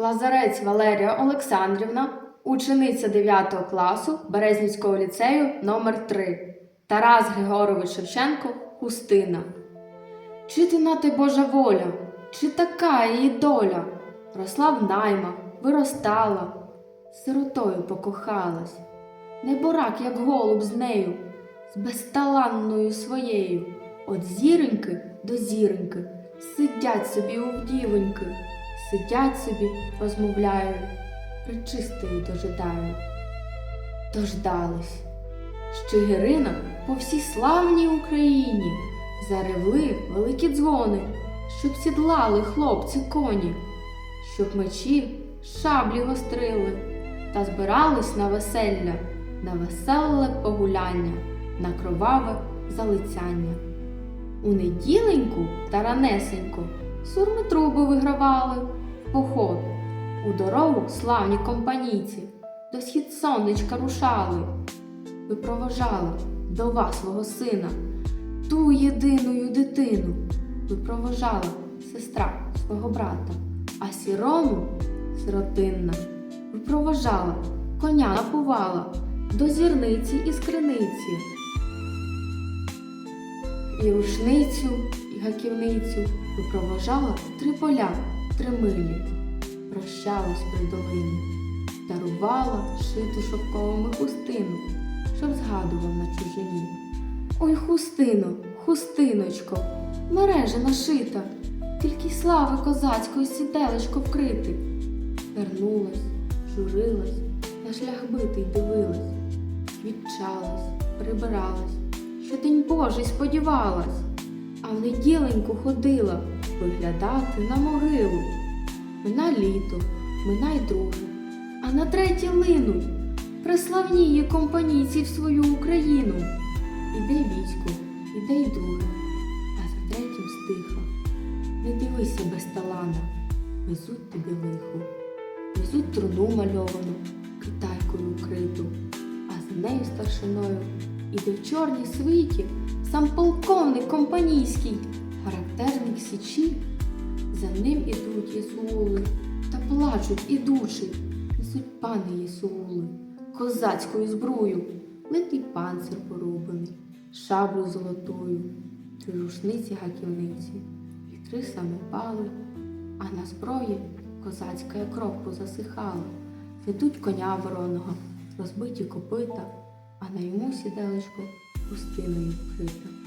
Лазарець Валерія Олександрівна, учениця 9 класу Березнівського ліцею номер 3 Тарас Григорович Шевченко Хустина. Чи ти те Божа воля, чи така її доля? Росла в наймах, виростала, сиротою покохалась. Не бурак, як голуб з нею, з безталанною своєю, От зіроньки до зіроньки, сидять собі у вдівоньки, сидять собі, розмовляють, причистою дожидають. Дождались. Щигирина по всій славній Україні заревли великі дзвони, щоб сідлали хлопці коні, щоб мечі шаблі гострили та збирались на веселля, на веселе погуляння, на кроваве залицяння. У неділеньку та ранесенько сурми труби вигравали в поход. У дорогу славні компанійці до схід сонечка рушали. Ви провожали до вас свого сина, ту єдиную дитину. Ви провожали сестра свого брата, а сірому сиротинна. Ви провожала, коня напувала до зірниці і скриниці. І рушницю, і гаківницю випровожала три поля, три милі, прощалась при долині, дарувала шиту шовковими хустину, щоб згадував на чужині. Ой, хустино, хустиночко, мережа нашита, тільки слави козацької сіделечко вкрити. Вернулась, журилась, на шлях битий дивилась, відчалась, прибиралась що день Божий сподівалась, а в неділеньку ходила виглядати на могилу. Мина літо, мина й друге, а на третє линуть преславніє компанійці в свою Україну. Іде військо, іде й друге, а за третім стиха. Не дивися без талана, везуть тобі лихо, везуть труну мальовану, китайкою вкриту, а за нею старшиною іде в чорній свиті сам полковник компанійський, характерник січі. За ним ідуть єсули та плачуть ідучи, несуть пани єсули, козацькою зброю, литий панцир порубаний, шаблю золотою, три рушниці гаківниці, і три самопали, а на зброї козацька кров позасихала, ведуть коня вороного, розбиті копита а на йому сіделечко пустиною вкрита.